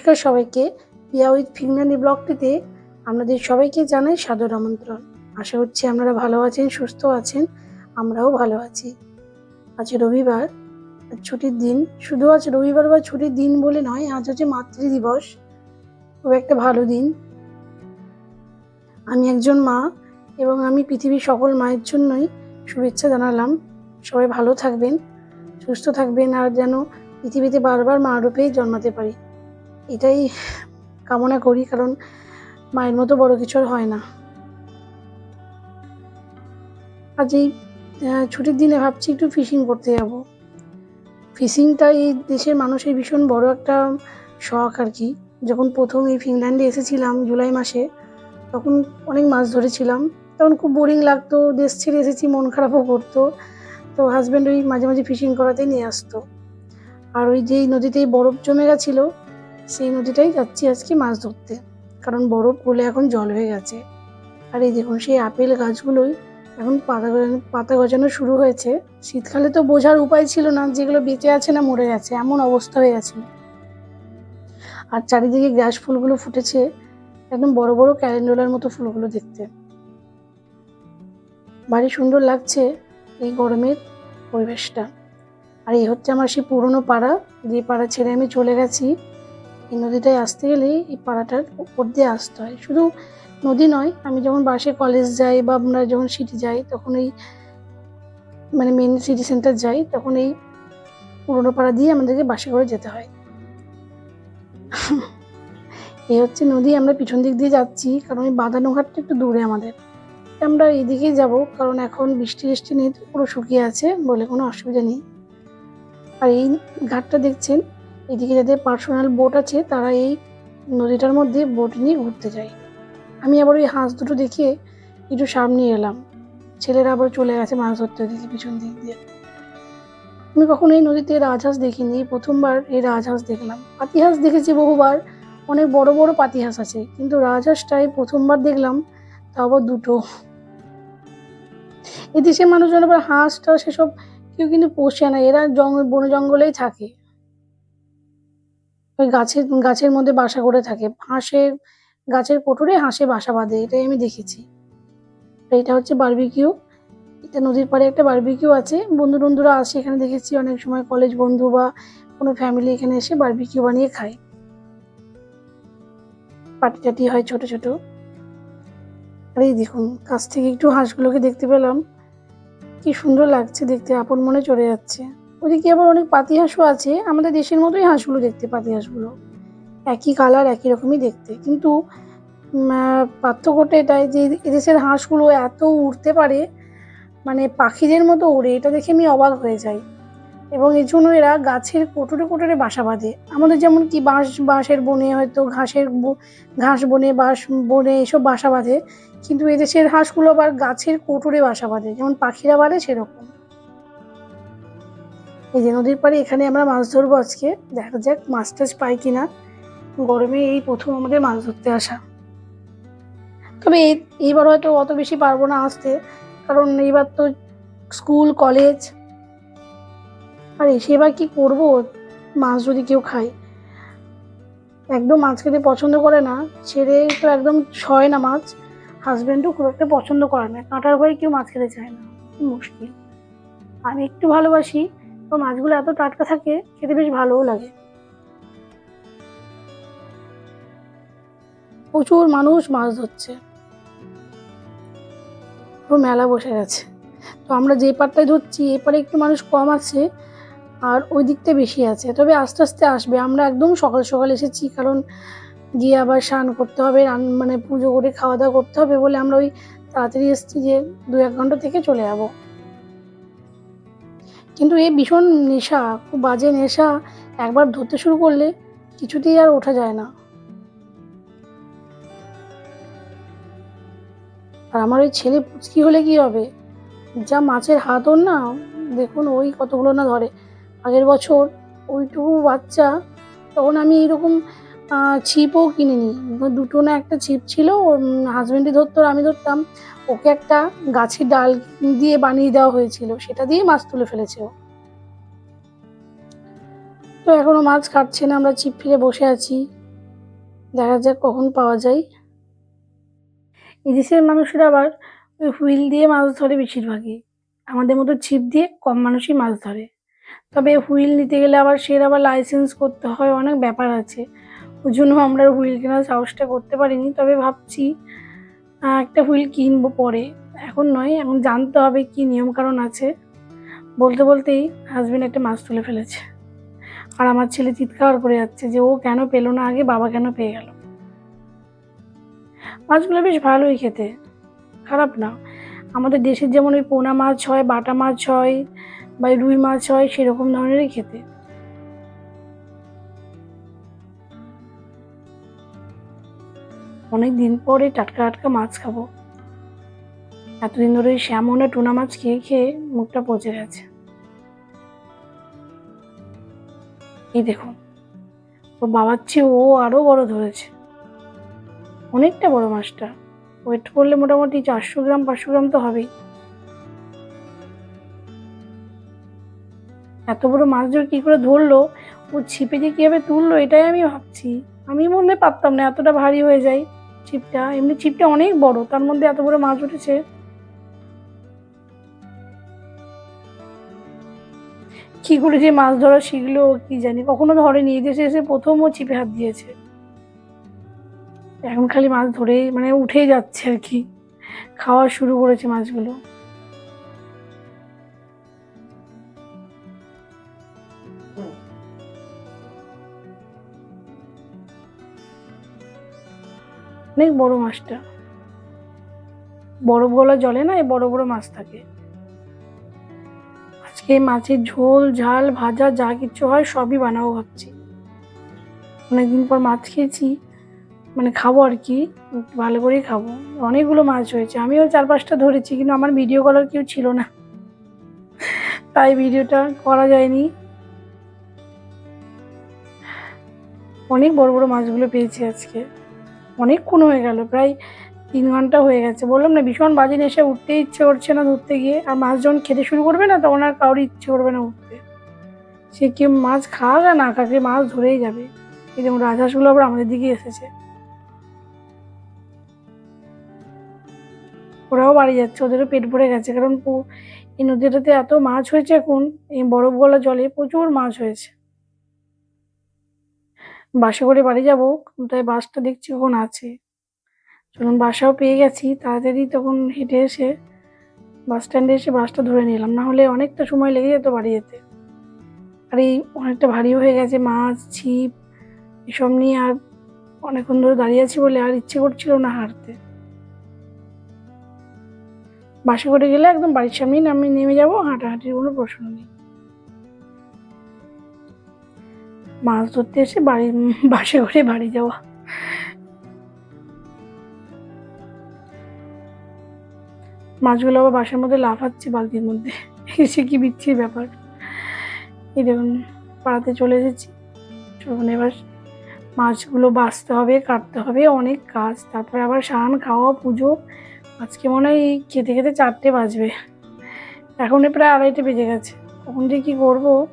নমস্কার সবাইকে। পিয়া উইথ ফিঙ্গানি ব্লগটিতে আপনাদের সবাইকে জানাই সাদর আমন্ত্রণ। আশা করছি আপনারা ভালো আছেন, সুস্থ আছেন, আমরাও ভালো আছি। আজ রবিবার ছুটির দিন, শুধু আজ রবিবার বা ছুটির দিন বলে নয়, আজ হচ্ছে মাতৃ দিবস খুব একটা ভালো দিন। আমি একজন মা এবং আমি পৃথিবীর সকল মায়ের জন্যই শুভেচ্ছা জানালাম। সবাই ভালো থাকবেন, সুস্থ থাকবেন, আর যেন পৃথিবীতে বারবার মা রূপেই জন্মাতে পারি। এটাই কামনা করি, কারণ মায়ের মতো বড় কিছু আর হয় না। আজ এই ছুটির দিনে ভাবছি একটু ফিশিং করতে যাব। ফিশিংটা এই দেশের মানুষের ভীষণ বড় একটা শখ আর কি। যখন প্রথম এই ফিনল্যান্ডে এসেছিলাম জুলাই মাসে, তখন অনেক মাছ ধরেছিলাম। তখন খুব বোরিং লাগতো, দেশ ছেড়ে এসেছি, মন খারাপও করতো। তো হাজব্যান্ড ওই মাঝে মাঝে ফিশিং করাতে নিয়ে আসতো। আর ওই যেই নদীতেই বরফ জমে গেছিল সেই নদীটাই যাচ্ছি আজকে মাছ ধরতে। কারণ বরফ গলে এখন জল হয়ে গেছে। আর এই দেখুন, সেই আপেল গাছগুলোই এখন পাতা পাতা গজানো শুরু হয়েছে। শীতকালে তো বোঝার উপায় ছিল না, যেগুলো বেঁচে আছে না মরে গেছে, এমন অবস্থা হয়ে গেছে। আর চারিদিকে গ্যাস ফুলগুলো ফুটেছে, একদম বড় বড় ক্যালেন্ডোলার মতো ফুলগুলো দেখতে। বাড়ি সুন্দর লাগছে এই গরমের পরিবেশটা। আর এই হচ্ছে আমার সেই পুরনো পাড়া, যে পাড়া ছেড়ে আমি চলে গেছি। এই নদীটায় আসতে গেলেই এই পাড়াটার উপর দিয়ে আসতে হয়। শুধু নদী নয়, আমি যখন বাসে কলেজ যাই বা আমরা যখন সিটি যাই, তখন এই মানে মেন সিটি সেন্টার যাই, তখন এই পুরনো পাড়া দিয়ে আমাদেরকে বাসে করে যেতে হয়। এই হচ্ছে নদী, আমরা পিছন দিক দিয়ে যাচ্ছি, কারণ এই বাঁধানো ঘাটটা একটু দূরে আমাদের। আমরা এইদিকেই যাব, কারণ এখন বৃষ্টি বৃষ্টি নেই, পুরো শুকিয়ে আছে বলে কোনো অসুবিধা নেই। আর এই ঘাটটা দেখছেন এদিকে যাদের পার্সোনাল বোট আছে, তারা এই নদীটার মধ্যে বোট নিয়ে ঘুরতে যায়। আমি আবার ওই হাঁস দুটো দেখে একটু সামনে এলাম। ছেলেরা আবার চলে গেছে মাছ ধরতে ওদিকে পিছন দিক দিয়ে। আমি কখনো এই নদীতে রাজহাঁস দেখিনি, প্রথমবার এই রাজহাঁস দেখলাম। পাতিহাঁস দেখেছি বহুবার, অনেক বড় বড় পাতিহাঁস আছে, কিন্তু রাজহাঁসটাই প্রথমবার দেখলাম, তাও আবার দুটো। এদেশের মানুষজন আবার হাঁস হাঁসটা সেসব কেউ কিন্তু পোষে না, এরা জঙ্গল বন জঙ্গলেই থাকে। ওই গাছের গাছের মধ্যে বাসা করে থাকে। হাঁসে, গাছের কোটরে হাঁসে বাসা বাঁধে, এটাই আমি দেখেছি। এটা হচ্ছে বার্বিকিউ এটা নদীর পাড়ে একটা বার্বিকিউ আছে। বন্ধু বন্ধুরা আসে, এখানে দেখেছি অনেক সময় কলেজ বন্ধু বা কোনো ফ্যামিলি এখানে এসে বার্বিকিউ বানিয়ে খায়। পাটি টাটি হয় ছোট ছোট। আর এই দেখুন, কাছ থেকে একটু হাঁসগুলোকে দেখতে পেলাম। কি সুন্দর লাগছে দেখতে, আপন মনে চলে যাচ্ছে। ওদিকে আবার অনেক পাতি হাঁসও আছে। আমাদের দেশের মতোই হাঁসগুলো দেখতে, পাতি হাঁসগুলো। একই কালার একই রকমই দেখতে। কিন্তু পার্থক্যটা এটাই যে এদেশের হাঁসগুলো এত উড়তে পারে মানে পাখিদের মতো উড়ে, এটা দেখে আমি অবাক হয়ে যাই। এবং এই জন্য এরা গাছের কোটরে কোটরে বাসা বাঁধে। আমাদের যেমন কি বাঁশ, বাঁশের বনে হয়তো ঘাসের ঘাস বনে, বাঁশ বনে এসব বাসা বাঁধে। কিন্তু এদেশের হাঁসগুলো আবার গাছের কোটরে বাসা বাঁধে। যেমন পাখিরা বাঁধে সেরকম। এই যে নদীর পাড়ে এখানে আমরা মাছ ধরবো আজকে। দেখা যাক মাছ টাছ পাই কিনা। গরমে এই প্রথম আমাদের মাছ ধরতে আসা। তবে এই- এইবার হয়তো অত বেশি পারব না আসতে। কারণ এইবার তো স্কুল, কলেজ। আর এসে এবার কি করব? মাছ যদি কেউ খায়। একদম মাছ খেতে পছন্দ করে না। ছেড়ে তো একদম ছয় না মাছ। হাজব্যান্ডও খুব একটা পছন্দ করে না। কাঁটার ভয়ে কেউ মাছ খেতে চায় না। মুশকিল। আমি একটু ভালোবাসি। তো মাছগুলো এত টাটকা থাকে, খেতে বেশ ভালোও লাগে। প্রচুর মানুষ মাছ ধরছে। পুরো মেলা বসে গেছে। তো আমরা যে পারটায় ধরছি, এ পারে একটু মানুষ কম আছে, আর ওই দিকটা বেশি আছে। তবে আস্তে আস্তে আসবে। আমরা একদম সকাল সকাল এসেছি, কারণ গিয়ে আবার স্নান করতে হবে মানে পুজো করে খাওয়া দাওয়া করতে হবে বলে আমরা ওই তাড়াতাড়ি এসেছি যে দু এক ঘণ্টা থেকে চলে যাব। কিন্তু এই ভীষণ নেশা, খুব বাজে নেশা। একবার ধরতে শুরু করলে কিছুতেই আর ওঠা যায় না। আর আমার ওই ছেলে পুচকি হলে কি হবে? যা মাছের হাত ওর না, দেখুন ওই কতগুলো না ধরে। আগের বছর ওইটুকু বাচ্চা, তখন আমি এরকম ছিপও কিনিনি। দুটো না একটা ছিপ ছিল হাজবেন্ডই ধরতো আর আমি ধরতাম। ওকে একটা গাছের ডাল দিয়ে বানিয়ে দেওয়া হয়েছিল, সেটা দিয়ে মাছ তুলে ফেলেছে ও। তো এখনও মাছ কাটছে না, আমরা ছিপ ফিরে বসে আছি। দেখা যাক কখন পাওয়া যায়। এদেশের মানুষেরা আবার ওই হুইল দিয়ে মাছ ধরে বেশিরভাগই। আমাদের মতো ছিপ দিয়ে কম মানুষই মাছ ধরে। তবে হুইল নিতে গেলে আবার সের আবার লাইসেন্স করতে হয়, অনেক ব্যাপার আছে। ওই জন্য আমরা হুইল কেনার সাহসটা করতে পারিনি, তবে ভাবছি একটা হুইল কিনবো পরে। এখন নয়, এখন জানতে হবে কি নিয়মকানুন আছে। বলতে বলতেই হাজবেন্ড একটা মাছ তুলে ফেলেছে। আর আমার ছেলে চিৎকার করে যাচ্ছে যে, ও কেন পেল না? আগে বাবা কেন পেয়ে গেল? মাছগুলো বেশ ভালোই খেতে। খারাপ না। আমাদের দেশের যেমন ওই পোনা মাছ হয়, বাটা মাছ হয়, বা রুই মাছ হয়, সেরকম ধরনেরই খেতে। অনেক দিন পরে টাটকা টাটকা মাছ খাব। এতদিন ধরে আর টুনা মাছ খেয়ে খেয়ে মুখটা পচে গেছে। এই দেখুন ওর বাবার চেয়ে ও আরও বড় ধরেছে। অনেকটা বড় মাছটা। ওয়েট করলে মোটামুটি চারশো গ্রাম, পাঁচশো গ্রাম তো হবেই। এত বড় মাছ ধরে কি করে ধরলো? ও ছিপে যে কীভাবে তুললো, এটাই আমি ভাবছি। আমি মনে পারতাম না, এতটা ভারী হয়ে যায়। ছিপটা এমনি ছিপটা অনেক বড়, তার মধ্যে এত বড় মাছ উঠেছে। কি করে যে মাছ ধরা শিখলো, কি জানি, কখনো ধরেনি এদেশে দেশে এসে প্রথম ও ছিপে হাত দিয়েছে। এখন খালি মাছ ধরে মানে উঠেই যাচ্ছে আর কি। খাওয়া শুরু করেছে মাছগুলো। অনেক বড় মাছটা। বরফ গলা জলে না, এই বড় বড় মাছ থাকে। আজকে মাছের ঝোল, ঝাল, ভাজা, যা কিছু হয়, সবই বানাবো ভাবছি। অনেকদিন পর মাছ খেয়েছি মানে খাব আর কি, ভালো করেই খাব। অনেকগুলো মাছ হয়েছে, আমিও চার পাঁচটা ধরেছি, কিন্তু আমার ভিডিও করার কেউ ছিল না। তাই ভিডিওটা করা যায়নি। অনেক বড় বড় মাছগুলো পেয়েছি আজকে। অনেকক্ষণ হয়ে গেল, প্রায় তিন ঘণ্টা হয়ে গেছে। বললাম, না, ভীষণ বাজে এসে উঠতে ইচ্ছে করছে না ধরতে গিয়ে। আর মাছ যখন খেতে শুরু করবে না, তখন আর কারোর ইচ্ছে করবে না উঠতে। সে কি মাছ আর না খাকে মাছ ধরেই যাবে। এই যেমন রাজহাঁসগুলো আবার আমাদের দিকে এসেছে। ওরাও বাড়ি যাচ্ছে, ওদেরও পেট ভরে গেছে। কারণ এই নদীটাতে এত মাছ হয়েছে এখন, এই বরফ গলা জলে প্রচুর মাছ হয়েছে। বাসে করে বাড়ি যাব, তাই বাসটা দেখছি কখন আছে। চলুন বাসাও পেয়ে গেছি, তাড়াতাড়ি তখন হেঁটে এসে বাস স্ট্যান্ডে এসে বাসটা ধরে নিলাম। না হলে অনেকটা সময় লেগে যেত বাড়ি যেতে। আর এই অনেকটা ভারী হয়ে গেছে মাছ, ছিপ, এসব নিয়ে আর অনেকক্ষণ ধরে দাঁড়িয়ে আছি বলে আর ইচ্ছে করছিল না হাঁটতে। বাসে করে গেলে একদম বাড়ির সামনেই নামে, নেমে যাব, হাঁটাহাঁটির কোনো প্রশ্ন নেই। মাছ ধরতে এসে বাড়ি, বাসে করে বাড়ি যাওয়া। মাছগুলো আবার বাসার মধ্যে লাফাচ্ছে বালতির মধ্যে। এসে কি বিচ্ছির ব্যাপার। এই দেখুন, পাড়াতে চলে এসেছি। এবার মাছগুলো বাছতে হবে, কাটতে হবে, অনেক কাজ। তারপরে আবার স্নান, খাওয়া, পুজো। আজকে মনে হয় খেতে খেতে চারটে বাজবে। এখন প্রায় আড়াইটে বেজে গেছে। কখন যে কী করব?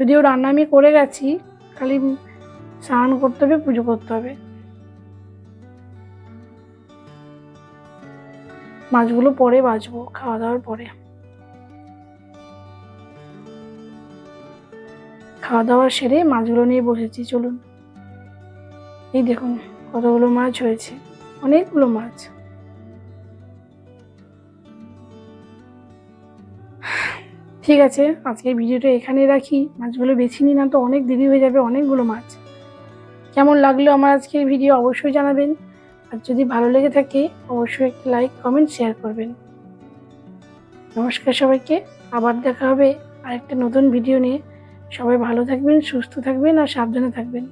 যদিও রান্না আমি করে গেছি, খালি স্নান করতে হবে, পুজো করতে হবে। মাছগুলো পরে বাছবো খাওয়া দাওয়ার পরে। খাওয়া দাওয়া সেরে মাছগুলো নিয়ে বসেছি, চলুন। এই দেখুন কতগুলো মাছ হয়েছে, অনেকগুলো মাছ। ঠিক আছে আজকের ভিডিওটা এখানে রাখি। মাছগুলো বেছে নিই না তো অনেক দেরি হয়ে যাবে, অনেকগুলো মাছ। কেমন লাগল আমার আজকের ভিডিও অবশ্যই জানাবেন। আর যদি ভালো লেগে থাকে, অবশ্যই একটি লাইক কমেন্ট শেয়ার করবেন। নমস্কার সবাইকে, আবার দেখা হবে আরেকটা নতুন ভিডিও নিয়ে। সবাই ভালো থাকবেন, সুস্থ থাকবেন আর সাবধানে থাকবেন।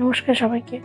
নমস্কার সবাইকে।